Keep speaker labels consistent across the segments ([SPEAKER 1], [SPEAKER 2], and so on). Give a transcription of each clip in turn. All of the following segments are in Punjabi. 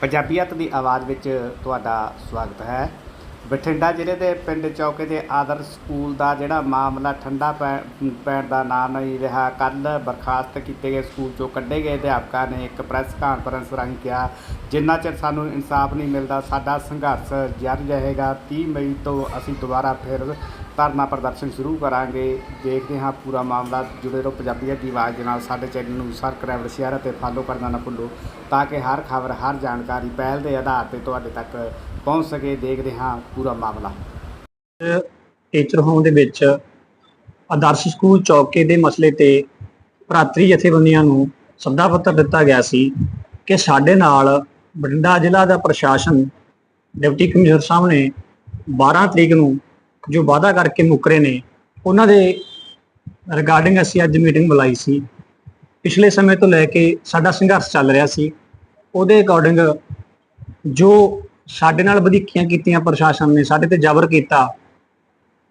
[SPEAKER 1] ਪੰਜਾਬੀਅਤ ਦੀ ਆਵਾਜ਼ ਵਿੱਚ ਤੁਹਾਡਾ ਸਵਾਗਤ ਹੈ। ਬਠਿੰਡਾ ਜ਼ਿਲ੍ਹੇ ਦੇ ਪਿੰਡ ਚੌਕੇ ਦੇ ਆਦਰ ਸਕੂਲ ਦਾ ਜਿਹੜਾ ਮਾਮਲਾ ਠੰਡਾ ਪੈ- ਪੈਣ ਦਾ ਨਾਂ ਨਹੀਂ ਰਿਹਾ। ਕੱਲ ਬਰਖਾਸਤ ਕੀਤੇ ਗਏ ਸਕੂਲ ਚੋਂ ਕੱਢੇ ਗਏ ਅਧਿਆਪਕਾਂ ਨੇ ਇੱਕ ਪ੍ਰੈਸ ਕਾਨਫਰੰਸ ਰਾਹੀਂ ਕਿਹਾ, ਜਿੰਨਾ ਚਿਰ ਸਾਨੂੰ ਇਨਸਾਫ ਨਹੀਂ ਮਿਲਦਾ, ਸਾਡਾ ਸੰਘਰਸ਼ ਜਾਰੀ ਰਹੇਗਾ। 30 ਮਈ ਤੋਂ ਅਸੀਂ ਦੁਬਾਰਾ ਫਿਰ ਧਰਨਾ ਪ੍ਰਦਰਸ਼ਨ ਸ਼ੁਰੂ ਕਰਾਂਗੇ, ਦੇਖਦੇ ਹਾਂ ਪੂਰਾ ਮਾਮਲਾ ਜੁੜੇ ਰਹੋ ਪੰਜਾਬੀਅਤ ਦੀ ਆਵਾਜ਼ ਦੇ ਨਾਲ ਸਾਡੇ ਚੈਨਲ ਨੂੰ ਸਬਸਕ੍ਰਾਈਬ ਸ਼ੇਅਰ ਅਤੇ ਫਾਲੋ ਕਰਨਾ ਨਾ ਭੁੱਲੋ, ਤਾਂ ਕਿ ਹਰ ਖਬਰ, ਹਰ ਜਾਣਕਾਰੀ ਪਹਿਲ ਦੇ ਆਧਾਰ ਤੇ ਤੁਹਾਡੇ ਤੱਕ ਪਹੁੰਚ ਸਕੇ, ਦੇਖਦੇ ਹਾਂ ਪੂਰਾ ਮਾਮਲਾ।
[SPEAKER 2] ਟੀਚਰ ਹੋਮ ਦੇ ਵਿੱਚ ਆਦਰਸ਼ ਸਕੂਲ ਚੌਕੇ ਦੇ ਮਸਲੇ ਤੇ ਭਰਾਤਰੀ ਜਥੇਬੰਦੀਆਂ ਨੂੰ ਸੱਦਾ ਪੱਤਰ ਦਿੱਤਾ ਗਿਆ ਸੀ ਕਿ ਸਾਡੇ ਨਾਲ ਬਠਿੰਡਾ ਜ਼ਿਲ੍ਹਾ ਦਾ ਪ੍ਰਸ਼ਾਸਨ ਡਿਪਟੀ ਕਮਿਸ਼ਨਰ ਸਾਹਿਬ ਨੇ 12 ਤਰੀਕ ਨੂੰ ਜੋ ਵਾਅਦਾ ਕਰਕੇ ਮੁੱਕਰੇ ਨੇ, ਉਹਨਾਂ ਦੇ ਰਿਗਾਰਡਿੰਗ ਅਸੀਂ ਅੱਜ ਮੀਟਿੰਗ ਬੁਲਾਈ ਸੀ। ਪਿਛਲੇ ਸਮੇਂ ਤੋਂ ਲੈ ਕੇ ਸਾਡਾ ਸੰਘਰਸ਼ ਚੱਲ ਰਿਹਾ ਸੀ। ਉਹਦੇ ਅਕੋਰਡਿੰਗ ਜੋ ਸਾਡੇ ਨਾਲ ਵਧੀਕੀਆਂ ਕੀਤੀਆਂ ਪ੍ਰਸ਼ਾਸਨ ਨੇ, ਸਾਡੇ ਤੇ ਜ਼ਬਰ ਕੀਤਾ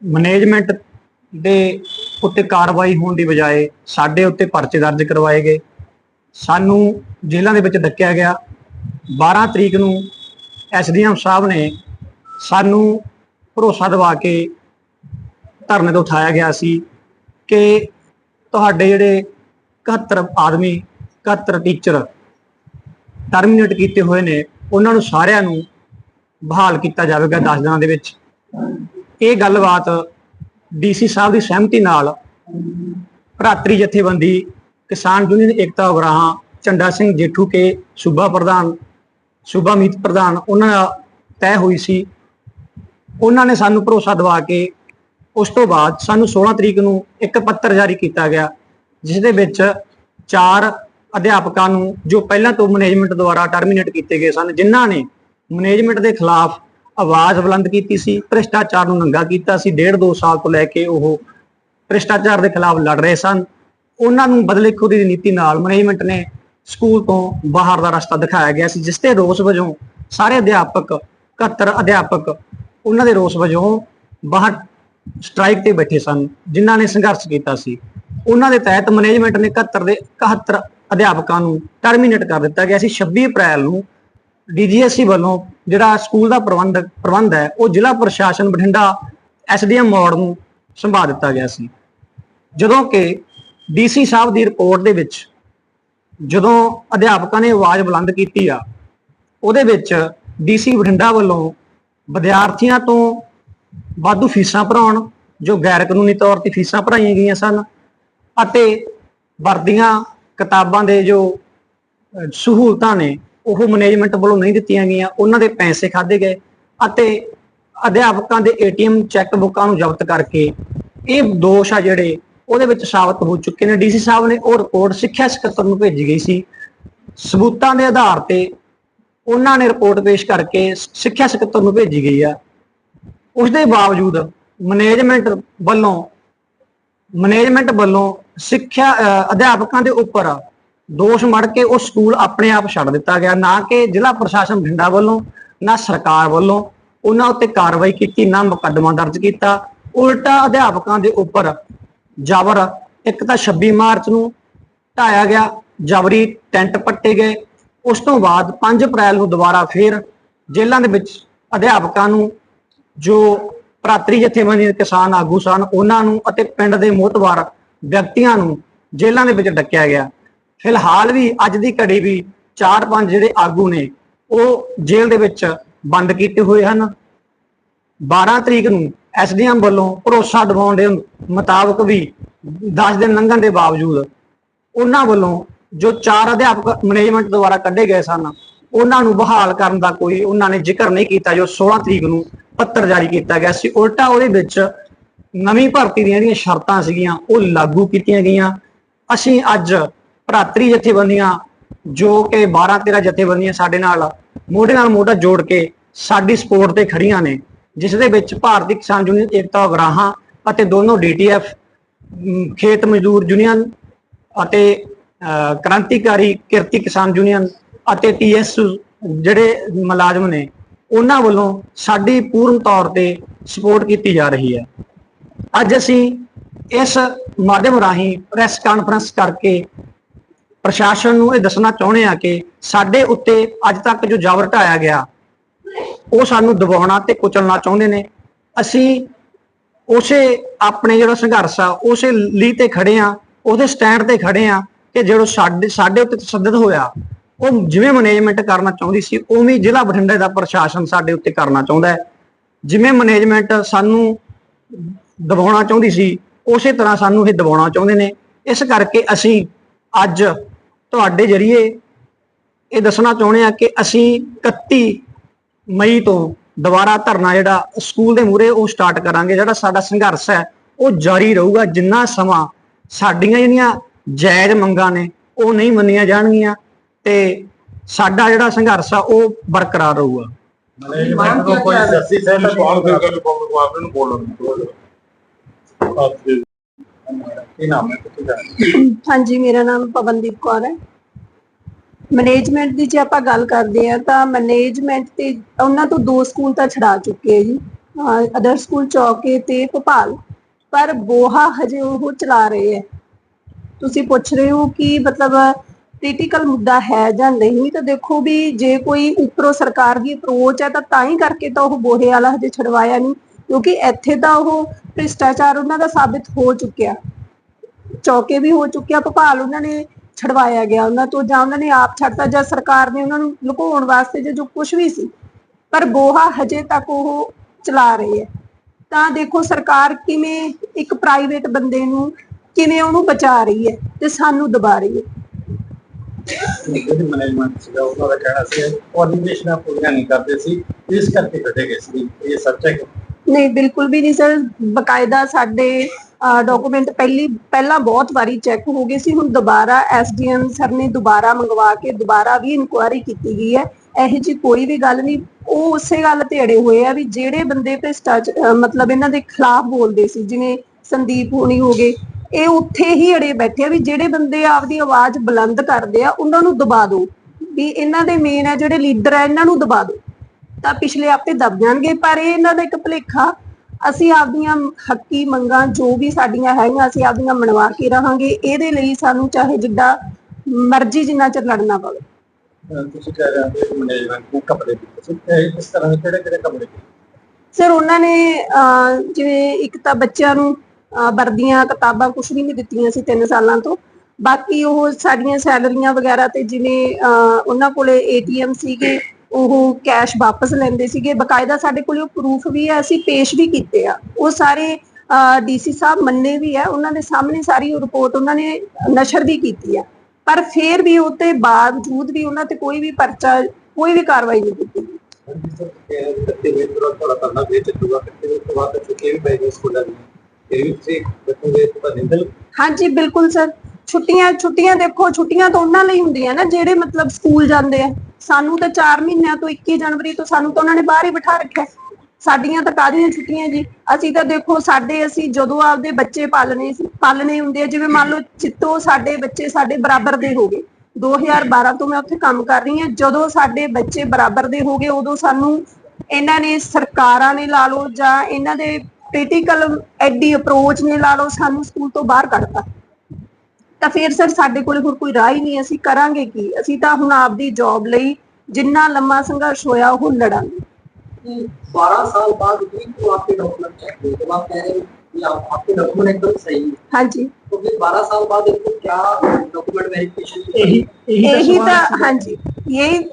[SPEAKER 2] ਮੈਨੇਜਮੈਂਟ ਦੇ ਉੱਤੇ ਕਾਰਵਾਈ ਹੋਣ ਦੀ ਬਜਾਏ ਸਾਡੇ ਉੱਤੇ ਪਰਚੇ ਦਰਜ ਕਰਵਾਏ ਗਏ। ਸਾਨੂੰ ਜੇਲ੍ਹਾਂ ਦੇ ਵਿੱਚ ਡੱਕਿਆ ਗਿਆ। 12 ਤਰੀਕ ਨੂੰ ਐਸਡੀਐਮ ਸਾਹਿਬ ਨੇ ਸਾਨੂੰ ਭਰੋਸਾ ਦਿਵਾ ਕੇ ਧਰਨੇ ਤੋਂ ਉਠਾਇਆ ਗਿਆ ਸੀ ਕਿ ਤੁਹਾਡੇ ਜਿਹੜੇ 71 ਆਦਮੀ 71 ਟੀਚਰ ਟਰਮੀਨੇਟ ਕੀਤੇ ਹੋਏ ਨੇ, ਉਹਨਾਂ ਨੂੰ ਸਾਰਿਆਂ ਨੂੰ ਬਹਾਲ ਕੀਤਾ ਜਾਵੇਗਾ 10 ਦਿਨਾਂ ਦੇ ਵਿੱਚ। ਇਹ ਗੱਲਬਾਤ ਡੀਸੀ ਸਾਹਿਬ ਦੀ ਸਹਿਮਤੀ ਨਾਲ ਭਰਾਤਰੀ ਜਥੇਬੰਦੀ ਕਿਸਾਨ ਯੂਨੀਅਨ ਏਕਤਾ ਉਗਰਾਹਾਂ ਝੰਡਾ ਸਿੰਘ ਜੇਠੂ ਕੇ, ਸੂਬਾ ਪ੍ਰਧਾਨ, ਸੂਬਾ ਮੀਤ ਪ੍ਰਧਾਨ, ਉਹਨਾਂ ਨਾਲ ਤੈਅ ਹੋਈ ਸੀ ਉਹਨਾਂ ਨੇ ਸਾਨੂੰ ਭਰੋਸਾ ਦਿਵਾ ਕੇ ਉਸ ਤੋਂ ਬਾਅਦ ਸਾਨੂੰ 16 ਤਰੀਕ ਨੂੰ ਇੱਕ ਪੱਤਰ ਜਾਰੀ ਕੀਤਾ ਗਿਆ ਜਿਸ ਦੇ ਵਿੱਚ ਚਾਰ ਅਧਿਆਪਕਾਂ ਨੂੰ, ਜੋ ਪਹਿਲਾਂ ਤੋਂ ਮੈਨੇਜਮੈਂਟ ਦੁਆਰਾ ਟਰਮੀਨੇਟ ਕੀਤੇ ਗਏ ਸਨ, ਜਿਨ੍ਹਾਂ ਨੇ ਮੈਨੇਜਮੈਂਟ ਦੇ ਖਿਲਾਫ ਆਵਾਜ਼ ਬੁਲੰਦ ਕੀਤੀ ਸੀ, ਭ੍ਰਿਸ਼ਟਾਚਾਰ ਨੂੰ ਨੰਗਾ ਕੀਤਾ ਸੀ, ਡੇਢ ਦੋ ਸਾਲ ਤੋਂ ਲੈ ਕੇ ਉਹ ਭ੍ਰਿਸ਼ਟਾਚਾਰ ਦੇ ਖਿਲਾਫ ਲੜ ਰਹੇ ਸਨ। ਉਹਨਾਂ ਨੂੰ ਬਦਲੇ ਖੁਦੀ ਦੀ ਨੀਤੀ ਨਾਲ ਮੈਨੇਜਮੈਂਟ ਨੇ ਸਕੂਲ ਤੋਂ ਬਾਹਰ ਦਾ ਰਸਤਾ ਦਿਖਾਇਆ ਗਿਆ ਸੀ, ਜਿਸ ਤੇ ਰੋਸ ਵਜੋਂ ਸਾਰੇ ਅਧਿਆਪਕ 71 ਅਧਿਆਪਕ ਉਹਨਾਂ ਦੇ ਰੋਸ ਵਜੋਂ ਬਾਹਰ ਸਟ੍ਰਾਈਕ ਤੇ ਬੈਠੇ ਸਨ, ਜਿਨ੍ਹਾਂ ਨੇ ਸੰਘਰਸ਼ ਕੀਤਾ ਸੀ। ਉਹਨਾਂ ਦੇ ਤਹਿਤ ਮੈਨੇਜਮੈਂਟ ਨੇ 71 ਦੇ 71 ਅਧਿਆਪਕਾਂ ਨੂੰ ਟਰਮੀਨੇਟ ਕਰ ਦਿੱਤਾ ਗਿਆ ਸੀ। 26 ਅਪ੍ਰੈਲ ਨੂੰ ਡੀਜੀਐਸਸੀ ਵੱਲੋਂ ਜਿਹੜਾ ਸਕੂਲ ਦਾ ਪ੍ਰਬੰਧ ਪ੍ਰਬੰਧ ਹੈ, ਉਹ ਜ਼ਿਲ੍ਹਾ ਪ੍ਰਸ਼ਾਸਨ ਬਠਿੰਡਾ ਐਸਡੀਐਮ ਮੋੜ ਨੂੰ ਸੰਭਾਲ ਦਿੱਤਾ ਗਿਆ ਸੀ। ਜਦੋਂ ਕਿ ਡੀਸੀ ਸਾਹਿਬ ਦੀ ਰਿਪੋਰਟ ਦੇ ਵਿੱਚ ਜਦੋਂ ਅਧਿਆਪਕਾਂ ਨੇ ਆਵਾਜ਼ ਬੁਲੰਦ ਕੀਤੀ ਆ, ਉਹਦੇ ਵਿੱਚ ਡੀਸੀ ਬਠਿੰਡਾ ਵੱਲੋਂ ਵਿਦਿਆਰਥੀਆਂ ਤੋਂ ਵਾਧੂ ਫੀਸਾਂ ਭਰਾਉਣ, ਜੋ ਗੈਰ ਕਾਨੂੰਨੀ ਤੌਰ ਤੇ ਫੀਸਾਂ ਭਰਾਈਆਂ ਗਈਆਂ ਸਨ ਅਤੇ ਵਰਦੀਆਂ ਕਿਤਾਬਾਂ ਦੇ ਜੋ ਸਹੂਲਤਾਂ ਨੇ, ਉਹ ਮੈਨੇਜਮੈਂਟ ਵੱਲੋਂ ਨਹੀਂ ਦਿੱਤੀਆਂ ਗਈਆਂ, ਉਹਨਾਂ ਦੇ ਪੈਸੇ ਖਾਦੇ ਗਏ ਅਤੇ ਅਧਿਆਪਕਾਂ ਦੇ ਏਟੀਐਮ ਚੈੱਕ ਬੁੱਕਾਂ ਨੂੰ ਜ਼ਬਤ ਕਰਕੇ ਇਹ ਦੋਸ਼ ਆ ਜਿਹੜੇ, ਉਹਦੇ ਵਿੱਚ ਸਾਬਤ ਹੋ ਚੁੱਕੇ ਨੇ। ਡੀਸੀ ਸਾਹਿਬ ਨੇ ਉਹ ਰਿਪੋਰਟ ਸਿੱਖਿਆ ਸਕੱਤਰ ਨੂੰ ਭੇਜੀ ਗਈ ਸੀ। ਸਬੂਤਾਂ ਦੇ ਆਧਾਰ ਤੇ ਉਹਨਾਂ ਨੇ ਰਿਪੋਰਟ ਪੇਸ਼ ਕਰਕੇ ਸਿੱਖਿਆ ਸਕੱਤਰ ਨੂੰ ਭੇਜੀ ਗਈ ਆ। ਉਸ ਦੇ ਬਾਵਜੂਦ ਮੈਨੇਜਮੈਂਟ ਵੱਲੋਂ ਮੈਨੇਜਮੈਂਟ ਵੱਲੋਂ ਸਿੱਖਿਆ ਅਧਿਆਪਕਾਂ ਦੇ ਉੱਪਰ ਦੋਸ਼ ਮੜ ਕੇ ਉਹ ਸਕੂਲ ਆਪਣੇ ਆਪ ਛੱਡ ਦਿੱਤਾ ਗਿਆ। ਨਾ ਕਿ ਜ਼ਿਲ੍ਹਾ ਪ੍ਰਸ਼ਾਸਨ ਬਠਿੰਡਾ ਵੱਲੋਂ, ਨਾ ਸਰਕਾਰ ਵੱਲੋਂ ਉਹਨਾਂ ਉੱਤੇ ਕਾਰਵਾਈ ਕੀਤੀ, ਨਾ ਮੁਕੱਦਮਾ ਦਰਜ ਕੀਤਾ। ਉਲਟਾ ਅਧਿਆਪਕਾਂ ਦੇ ਉੱਪਰ ਜ਼ਬਰ ਇੱਕ ਤਾਂ 26 ਮਾਰਚ ਨੂੰ ਢਾਇਆ ਗਿਆ। ਜਬਰੀ ਟੈਂਟ ਪੱਟੇ ਗਏ। ਉਸ ਤੋਂ ਬਾਅਦ 5 ਅਪ੍ਰੈਲ ਨੂੰ ਦੁਬਾਰਾ ਫੇਰ ਜੇਲ੍ਹਾਂ ਦੇ ਵਿੱਚ ਅਧਿਆਪਕਾਂ ਨੂੰ, ਜੋ ਭਰਾਤਰੀ ਜਥੇਬੰਦੀ ਦੇ ਕਿਸਾਨ ਆਗੂ ਸਨ, ਉਹਨਾਂ ਨੂੰ ਅਤੇ ਪਿੰਡ ਦੇ ਮੋਹਤਵਾਰ ਵਿਅਕਤੀਆਂ ਨੂੰ ਜੇਲ੍ਹਾਂ ਦੇ ਵਿੱਚ ਡੱਕਿਆ ਗਿਆ। ਫਿਲਹਾਲ ਵੀ ਅੱਜ ਦੀ ਘੜੀ ਵੀ 4-5 ਜਿਹੜੇ ਆਗੂ ਨੇ, ਉਹ ਜੇਲ੍ਹ ਦੇ ਵਿੱਚ ਬੰਦ ਕੀਤੇ ਹੋਏ ਹਨ। 12 ਤਰੀਕ ਨੂੰ ਐਸਡੀਐਮ ਵੱਲੋਂ ਭਰੋਸਾ ਦਿਵਾਉਣ ਦੇ ਮੁਤਾਬਕ ਵੀ 10 ਦਿਨ ਲੰਘਣ ਦੇ ਬਾਵਜੂਦ ਉਹਨਾਂ ਵੱਲੋਂ ਜੋ ਚਾਰ ਅਧਿਆਪਕ ਮੈਨੇਜਮੈਂਟ ਦੁਆਰਾ ਕੱਢੇ ਗਏ ਸਨ, ਉਹਨਾਂ ਨੂੰ ਬਹਾਲ ਕਰਨ ਦਾ ਕੋਈ ਉਹਨਾਂ ਨੇ ਜ਼ਿਕਰ ਨਹੀਂ ਕੀਤਾ ਜੋ 16 ਤਰੀਕ ਨੂੰ ਪੱਤਰ ਜਾਰੀ ਕੀਤਾ ਗਿਆ ਸੀ। ਉਲਟਾ ਉਹਦੇ ਵਿੱਚ ਨਵੀਂ ਭਰਤੀ ਦੀਆਂ ਜਿਹੜੀਆਂ ਸ਼ਰਤਾਂ ਸੀਗੀਆਂ, ਉਹ ਲਾਗੂ ਕੀਤੀਆਂ ਗਈਆਂ। ਅਸੀਂ ਅੱਜ ਭਰਾਤਰੀ ਜਥੇਬੰਦੀਆਂ, ਜੋ ਕਿ 12 13 ਜਥੇਬੰਦੀਆਂ ਸਾਡੇ ਨਾਲ, ਮੋਢੇ ਨਾਲ ਮੋਢਾ ਜੋੜ ਕੇ ਸਾਡੀ ਸਪੋਰਟ ਤੇ ਖੜੀਆਂ ਨੇ, ਜਿਸ ਦੇ ਵਿੱਚ ਭਾਰਤੀ ਕਿਸਾਨ ਯੂਨੀਅਨ, ਏਕਤਾ ਉਗਰਾਹਾਂ ਅਤੇ ਦੋਨੋਂ ਡੀਟੀਐਫ ਖੇਤ ਮਜ਼ਦੂਰ ਯੂਨੀਅਨ ਅਤੇ ਕ੍ਰਾਂਤੀਕਾਰੀ ਕਿਰਤੀ ਕਿਸਾਨ ਯੂਨੀਅਨ ਅਤੇ ਟੀਐਸ ਜਿਹੜੇ ਮੁਲਾਜ਼ਮ ਨੇ, ਉਹਨਾਂ ਵੱਲੋਂ ਸਾਡੀ ਪੂਰਨ ਤੌਰ ਤੇ ਸਪੋਰਟ ਕੀਤੀ ਜਾ ਰਹੀ ਹੈ। ਅੱਜ ਅਸੀਂ ਇਸ ਮਾਧਿਅਮ ਰਾਹੀਂ ਪ੍ਰੈਸ ਕਾਨਫਰੰਸ ਕਰਕੇ ਪ੍ਰਸ਼ਾਸਨ ਨੂੰ ਇਹ ਦੱਸਣਾ ਚਾਹੁੰਦੇ ਆ ਕਿ ਸਾਡੇ ਉੱਤੇ ਅੱਜ ਤੱਕ ਜੋ ਜ਼ਬਰ ਢਾਇਆ ਗਿਆ, ਉਹ ਸਾਨੂੰ ਦਬਾਉਣਾ ਤੇ ਕੁਚਲਣਾ ਚਾਹੁੰਦੇ ਨੇ। ਅਸੀਂ ਉਸੇ ਆਪਣੇ ਜਿਹੜਾ ਸੰਘਰਸ਼ ਆ, ਉਸੇ ਲਈ ਤੇ ਖੜੇ ਆ ਉਹਦੇ ਸਟੈਂਡ ਤੇ ਖੜੇ ਆ ਕਿ ਜਿਹੜਾ ਸਾਡੇ ਸਾਡੇ ਉੱਤੇ ਤਸੱਦਦ ਹੋਇਆ, ਉਹ ਜਿਵੇਂ ਮੈਨੇਜਮੈਂਟ ਕਰਨਾ ਚਾਹੁੰਦੀ ਸੀ, ਉਵੇਂ ਜ਼ਿਲ੍ਹਾ ਬਠਿੰਡੇ ਦਾ ਪ੍ਰਸ਼ਾਸਨ ਸਾਡੇ ਉੱਤੇ ਕਰਨਾ ਚਾਹੁੰਦਾ ਹੈ। ਜਿਵੇਂ ਮੈਨੇਜਮੈਂਟ ਸਾਨੂੰ ਦਬਾਉਣਾ ਚਾਹੁੰਦੀ ਸੀ, ਉਸੇ ਤਰ੍ਹਾਂ ਸਾਨੂੰ ਇਹ ਦਬਾਉਣਾ ਚਾਹੁੰਦੇ ਨੇ। ਇਸ ਕਰਕੇ ਅਸੀਂ ਅੱਜ ਤੁਹਾਡੇ ਜਰੀਏ ਇਹ ਦੱਸਣਾ ਚਾਹੁੰਦੇ ਆ ਕਿ ਅਸੀਂ 31 ਮਈ ਤੋਂ ਦੁਬਾਰਾ ਧਰਨਾ ਜਿਹੜਾ ਸਕੂਲ ਦੇ ਮੂਹਰੇ ਉਹ ਸਟਾਰਟ ਕਰਾਂਗੇ, ਜਿਹੜਾ ਸਾਡਾ ਸੰਘਰਸ਼ ਹੈ, ਉਹ ਜਾਰੀ ਰਹੂਗਾ ਜਿੰਨਾ ਸਮਾਂ ਸਾਡੀਆਂ ਜਿਹੜੀਆਂ ਜਾਇਜ਼ ਮੰਗਾਂ ਨੇ ਉਹ ਨਹੀਂ ਮੰਨੀਆਂ ਜਾਣਗੀਆਂ ਤੇ ਸਾਡਾ ਜਿਹੜਾ ਸੰਘਰਸ਼ ਆ ਉਹ ਬਰਕਰਾਰ ਰਹੂਗਾ।
[SPEAKER 3] ਹਾਂਜੀ ਮੇਰਾ ਨਾਮ ਪਵਨਦੀਪ ਕੌਰ ਹੈ। ਮੈਨੇਜਮੈਂਟ ਦੀ ਜੇ ਆਪਾਂ ਗੱਲ ਕਰਦੇ ਆ ਤਾਂ ਮੈਨੇਜਮੈਂਟ ਤੇ ਉਹਨਾਂ ਤੋਂ ਦੋ ਸਕੂਲ ਤਾਂ ਛਡਾ ਚੁੱਕੇ ਆ ਜੀ। ਅਦਰ ਸਕੂਲ ਚੌਕੇ ਤੇ ਭੋਪਾਲ ਪਰ ਬੋਹਾ ਹਜੇ ਉਹ ਚਲਾ ਰਹੇ ਆ। ਤੁਸੀਂ ਪੁੱਛ ਰਹੇ ਹੋ ਕਿ ਮਤਲਬ ਕ੍ਰਿਟੀਕਲ ਮੁੱਦਾ ਹੈ ਜਾਂ ਨਹੀਂ, ਤਾਂ ਦੇਖੋ ਵੀ ਜੇ ਕੋਈ ਉੱਪਰੋਂ ਸਰਕਾਰ ਦੀ ਅਪਰੋਚ ਹੈ ਤਾਂ ਤਾਂ ਹੀ ਕਰਕੇ ਤਾਂ ਉਹ ਬੋਹੇ ਵਾਲਾ ਹਜੇ ਛਡਵਾਇਆ ਨਹੀਂ, ਕਿਉਂਕਿ ਇੱਥੇ ਤਾਂ ਉਹ ਭ੍ਰਿਸ਼ਟਾਚਾਰ ਉਹਨਾਂ ਦਾ ਸਾਬਿਤ ਹੋ ਚੁੱਕਿਆ। ਚੌਕੇ ਵੀ ਹੋ ਚੁੱਕਿਆ, ਭੋਪਾਲ ਉਹਨਾਂ ਨੇ ਛਡਵਾਇਆ ਗਿਆ ਉਹਨਾਂ ਤੋਂ ਜਾਂ ਉਹਨਾਂ ਨੇ ਆਪ ਛੱਡਤਾ ਜਾਂ ਸਰਕਾਰ ਨੇ ਉਹਨਾਂ ਨੂੰ ਲੁਕਾਉਣ ਵਾਸਤੇ ਜਾਂ ਜੋ ਕੁਝ ਵੀ ਸੀ, ਪਰ ਬੋਹਾ ਹਜੇ ਤੱਕ ਉਹ ਚਲਾ ਰਹੀ ਹੈ। ਤਾਂ ਦੇਖੋ ਸਰਕਾਰ ਕਿਵੇਂ ਇੱਕ ਪ੍ਰਾਈਵੇਟ ਬੰਦੇ ਨੂੰ ਕਿਵੇਂ ਉਹਨੂੰ ਬਚਾ ਰਹੀ ਹੈ ਤੇ ਸਾਨੂੰ ਦਬਾ ਰਹੀ ਹੈ।
[SPEAKER 4] ਜਿਹੜੇ ਮੈਨੇਜਮੈਂਟ ਸੀਗਾ ਉਹਨਾਂ ਦਾ ਕਹਿਣਾ ਸੀ ਕੋਆਰਡੀਨੇਸ਼ਨ ਪੂਰੀਆਂ ਨਹੀਂ ਕਰਦੇ ਸੀ ਇਸ ਕਰਕੇ ਕੱਢੇ ਗਏ ਸੀ। ਇਹ ਸੱਚ ਹੈ ਕਿ
[SPEAKER 3] ਨਹੀਂ? ਬਿਲਕੁਲ ਵੀ ਨਹੀਂ ਸਰ। ਬਕਾਇਦਾ ਸਾਡੇ ਡਾਕੂਮੈਂਟ ਪਹਿਲੀ ਪਹਿਲਾਂ ਬਹੁਤ ਵਾਰੀ ਚੈੱਕ ਹੋ ਗਏ ਸੀ ਹੁਣ ਦੁਬਾਰਾ ਐਸਡੀਐਮ ਸਰ ਨੇ ਦੁਬਾਰਾ ਮੰਗਵਾ ਕੇ ਦੁਬਾਰਾ ਵੀ ਇਨਕੁਆਇਰੀ ਕੀਤੀ ਗਈ ਹੈ। ਇਹੋ ਜੀ ਕੋਈ ਵੀ ਗੱਲ ਨਹੀਂ। ਉਹ ਉਸੇ ਗੱਲ ਤੇ ਅੜੇ ਹੋਏ ਆ ਵੀ ਜਿਹੜੇ ਬੰਦੇ ਭ੍ਰਿਸ਼ਟਾਚਾਰ ਮਤਲਬ ਇਹਨਾਂ ਦੇ ਖਿਲਾਫ ਬੋਲਦੇ ਸੀ ਜਿਵੇਂ ਸੰਦੀਪ ਹੋਣੀ ਹੋ ਗਏ ਇਹ ਉੱਥੇ ਹੀ ਅੜੇ ਬੈਠੇ ਆ ਵੀ ਜਿਹੜੇ ਬੰਦੇ ਆਪਦੀ ਆਵਾਜ਼ ਬੁਲੰਦ ਕਰਦੇ ਆ ਉਹਨਾਂ ਨੂੰ ਦਬਾ ਦਿਓ। ਵੀ ਇਹਨਾਂ ਦੇ ਮੇਨ ਹੈ ਜਿਹੜੇ ਲੀਡਰ ਆ ਇਹਨਾਂ ਨੂੰ ਦਬਾ ਦਿਓ। ਤਾਂ ਪਿਛਲੇ ਆਪੇ ਦਬ ਜਾਣਗੇ ਪਰ ਇਹ ਇਹਨਾਂ ਦਾ ਇੱਕ ਭੁਲੇਖਾ। ਅਸੀਂ ਆਪਦੀਆਂ ਹੱਕੀ ਮੰਗਾਂ ਜੋ ਵੀ ਸਾਡੀਆਂ ਹੈਗੀਆਂ ਅਸੀਂ ਆਪਦੀਆਂ ਮਨਵਾ ਕੇ ਰਹਾਂਗੇ। ਇਹਦੇ ਲਈ ਸਾਨੂੰ ਚਾਹੇ ਜਿੱਡਾ ਮਰਜ਼ੀ ਜਿੰਨਾ ਚਿਰ ਲੜਨਾ ਪਵੇ।
[SPEAKER 4] ਅਹ ਤੁਸੀਂ ਕਹਿ ਰਹੇ ਹੋ ਕਿ ਮੈਨੇਜਮੈਂਟ ਨੂੰ ਕਪੜੇ ਦਿੱਤੇ ਸੀ। ਇਹ ਇਸ ਤਰ੍ਹਾਂ ਦੇ ਕਿਹੜੇ ਕਿਹੜੇ ਕਪੜੇ ਦਿੱਤੇ
[SPEAKER 3] ਸਰ ਉਹਨਾਂ ਨੇ ਜਿਵੇਂ ਇੱਕ ਤਾਂ ਬੱਚਿਆਂ ਨੂੰ ਵਰਦੀਆਂ, ਕਿਤਾਬਾਂ ਕੁਝ ਵੀ ਨਹੀਂ ਦਿੱਤੀਆਂ ਸੀ 3 ਸਾਲਾਂ ਤੋਂ। ਬਾਕੀ ਉਹ ਸਾਡੀਆਂ ਸੈਲਰੀਆਂ ਵਗੈਰਾ ਤੇ ਜਿਵੇਂ ਉਹਨਾਂ ਕੋਲੇ ਏਟੀਐਮ ਸੀਗੇ, ਉਹ ਕੈਸ਼ ਵਾਪਸ ਲੈਂਦੇ ਸੀਗੇ। ਬਕਾਇਦਾ ਸਾਡੇ ਕੋਲੇ ਉਹ ਪ੍ਰੂਫ ਵੀ ਹੈ, ਅਸੀਂ ਪੇਸ਼ ਵੀ ਕੀਤੇ ਆ। ਉਹ ਸਾਰੇ ਡੀਸੀ ਸਾਹਿਬ ਮੰਨੇ ਵੀ ਹੈ ਉਹਨਾਂ ਦੇ ਸਾਹਮਣੇ ਸਾਰੀ ਰਿਪੋਰਟ ਉਹਨਾਂ ਨੇ ਨਸ਼ਰ ਵੀ ਕੀਤੀ ਆ। ਪਰ ਫਿਰ ਵੀ ਉਹ ਬਾਵਜੂਦ ਵੀ ਉਹਨਾਂ ਤੇ ਕੋਈ ਵੀ ਪਰਚਾ, ਕੋਈ ਵੀ ਕਾਰਵਾਈ ਨਹੀਂ ਕੀਤੀ।
[SPEAKER 4] ਜਿਸ ਤਰ੍ਹਾਂ ਕੱਤੇ ਵੇ ਤੁਰੰਤ ਥੋੜਾ ਕਰਨਾ ਵੇ ਚੱਲੂਗਾ ਕੱਤੇ ਵੇ ਤੋਂ ਬਾਅਦ ਛੁੱਟੀਆਂ ਵੀ ਪੈ ਗਈਆਂ ਸਕੂਲਾਂ ਦੀਆਂ ਇਹ ਵੀ ਤੁਸੀਂ ਬੱਚੋਂ ਦੇ ਤੋਂ
[SPEAKER 3] ਹਾਂਜੀ, ਬਿਲਕੁਲ ਸਰ। ਛੁੱਟੀਆਂ ਛੁੱਟੀਆਂ ਦੇਖੋ, ਛੁੱਟੀਆਂ ਤਾਂ ਉਹਨਾਂ ਲਈ ਹੁੰਦੀਆਂ ਨਾ, ਜਿਹੜੇ ਮਤਲਬ ਸਕੂਲ ਜਾਂਦੇ ਆ। ਸਾਨੂੰ ਤਾਂ 4 ਮਹੀਨਿਆਂ ਤੋਂ 21 ਜਨਵਰੀ ਤੋਂ ਸਾਨੂੰ ਤਾਂ ਉਹਨਾਂ ਨੇ ਬਾਹਰ ਹੀ ਬਿਠਾ ਰੱਖਿਆ। ਸਾਡੀਆਂ ਤਾਂ ਕਾਹਦੀਆਂ ਛੁੱਟੀਆਂ ਜੀ? ਅਸੀਂ ਤਾਂ ਦੇਖੋ, ਸਾਡੇ ਅਸੀਂ ਜਦੋਂ ਆਪਦੇ ਬੱਚੇ ਪਾਲਣੇ ਸੀ, ਪਾਲਣੇ ਹੁੰਦੇ ਆ, ਜਿਵੇਂ ਮੰਨ ਲਓ ਚਿੱਤੋ ਸਾਡੇ ਬੱਚੇ ਸਾਡੇ ਬਰਾਬਰ ਦੇ ਹੋ ਗਏ। 2012 ਤੋਂ ਮੈਂ ਉੱਥੇ ਕੰਮ ਕਰ ਰਹੀ ਹਾਂ। ਜਦੋਂ ਸਾਡੇ ਬੱਚੇ ਬਰਾਬਰ ਦੇ ਹੋ ਗਏ, ਉਦੋਂ ਸਾਨੂੰ ਇਹਨਾਂ ਨੇ ਸਰਕਾਰਾਂ ਨੇ ਲਾ ਲਓ ਜਾਂ ਇਹਨਾਂ ਦੇ ਪੋਲੀਟੀਕਲ ਐਡੀ ਅਪਰੋਚ ਨੇ ਲਾ ਲਓ ਸਾਨੂੰ ਸਕੂਲ ਤੋਂ ਬਾਹਰ ਕੱਢਤਾ ਤਾਂ ਫਿਰ ਸਰ ਸਾਡੇ ਕੋਲ ਹੋਰ ਕੋਈ ਰਾਹ ਹੀ ਨਹੀਂ ਅਸੀਂ ਕਰਾਂਗੇ ਕੀ ਅਸੀਂ ਤਾਂ ਹੁਣ ਆਪਦੀ ਜੌਬ ਲਈ ਜਿੰਨਾ ਲੰਮਾ ਸੰਘਰਸ਼ ਹੋਇਆ ਉਹ ਲੜਾਂਗੇ
[SPEAKER 5] बारह साल बाद भी तो आपके डॉक्यूमेंट चेक हुए जब आप कह रहे हैं कि आप, आपके डॉक्यूमेंट एकदम सही है
[SPEAKER 3] ਹਾਂਜੀ
[SPEAKER 5] तो फिर बारह साल बाद इनको क्या डॉक्यूमेंट वेरिफिकेशन
[SPEAKER 2] ਇਹੀ ਇਹੀ
[SPEAKER 3] ਇਹੀ
[SPEAKER 2] ਸਵਾਲ
[SPEAKER 3] ਤਾਂ ਹਾਂਜੀ ਇਹ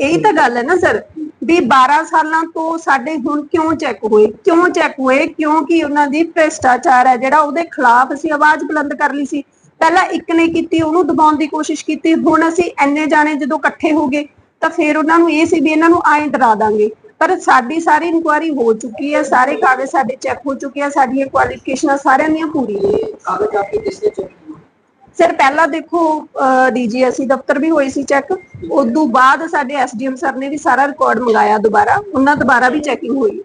[SPEAKER 3] ਇਹੀ ਤਾਂ ਗੱਲ ਹੈ ਨਾ ਸਰ ਵੀ 12 ਸਾਲਾਂ ਤੋਂ ਸਾਡੇ ਹੁਣ ਕਿਉਂ ਚੈੱਕ ਹੋਏ? ਕਿਉਂ ਚੈੱਕ ਹੋਏ? ਕਿਉਂਕਿ ਉਹਨਾਂ ਦੀ ਭ੍ਰਿਸ਼ਟਾਚਾਰ ਹੈ, ਜਿਹੜਾ ਉਹਦੇ ਖਿਲਾਫ ਅਸੀਂ ਆਵਾਜ਼ ਬੁਲੰਦ ਕਰ ਲਈ ਸੀ। ਪਹਿਲਾਂ ਇੱਕ ਨੇ ਕੀਤੀ, ਉਹਨੂੰ ਦਬਾਉਣ ਦੀ ਕੋਸ਼ਿਸ਼ ਕੀਤੀ, ਹੁਣ ਅਸੀਂ ਐਨੇ ਜਾਣੇ ਜਦੋਂ ਇਕੱਠੇ ਹੋ ਗਏ, ਤਾਂ ਫਿਰ ਉਹਨਾਂ ਨੂੰ ਇਹ ਸੀ ਵੀ ਇਹਨਾਂ ਨੂੰ ਆਏ ਡਰਾ ਦਾਂਗੇ। ਪਰ ਸਾਡੀ ਸਾਰੀ ਇਨਕੁਆਇਰੀ ਹੋ ਚੁੱਕੀ ਹੈ, ਸਾਰੇ ਕਾਗਜ਼ ਸਾਡੇ ਚੈੱਕ ਹੋ ਚੁੱਕੇ ਆ, ਸਾਡੀਆਂ ਕੁਆਲੀਫਿਕੇਸ਼ਨਾਂ ਸਾਰਿਆਂ ਦੀਆਂ
[SPEAKER 5] ਪੂਰੀ ਨੇ
[SPEAKER 3] ਸਰ, ਪਹਿਲਾਂ ਦੇਖੋ ਡੀਜੀਐਸਸੀ ਦਫ਼ਤਰ ਵੀ ਹੋਈ ਸੀ ਚੈੱਕ। ਉਸ ਤੋਂ ਬਾਅਦ ਸਾਡੇ ਐਸਡੀਐਮ ਸਰ ਨੇ ਵੀ ਸਾਰਾ ਰਿਕਾਰਡ ਮੰਗਾਇਆ ਦੁਬਾਰਾ। ਉਹਨਾਂ ਦੁਬਾਰਾ ਵੀ ਚੈਕਿੰਗ ਹੋਈ।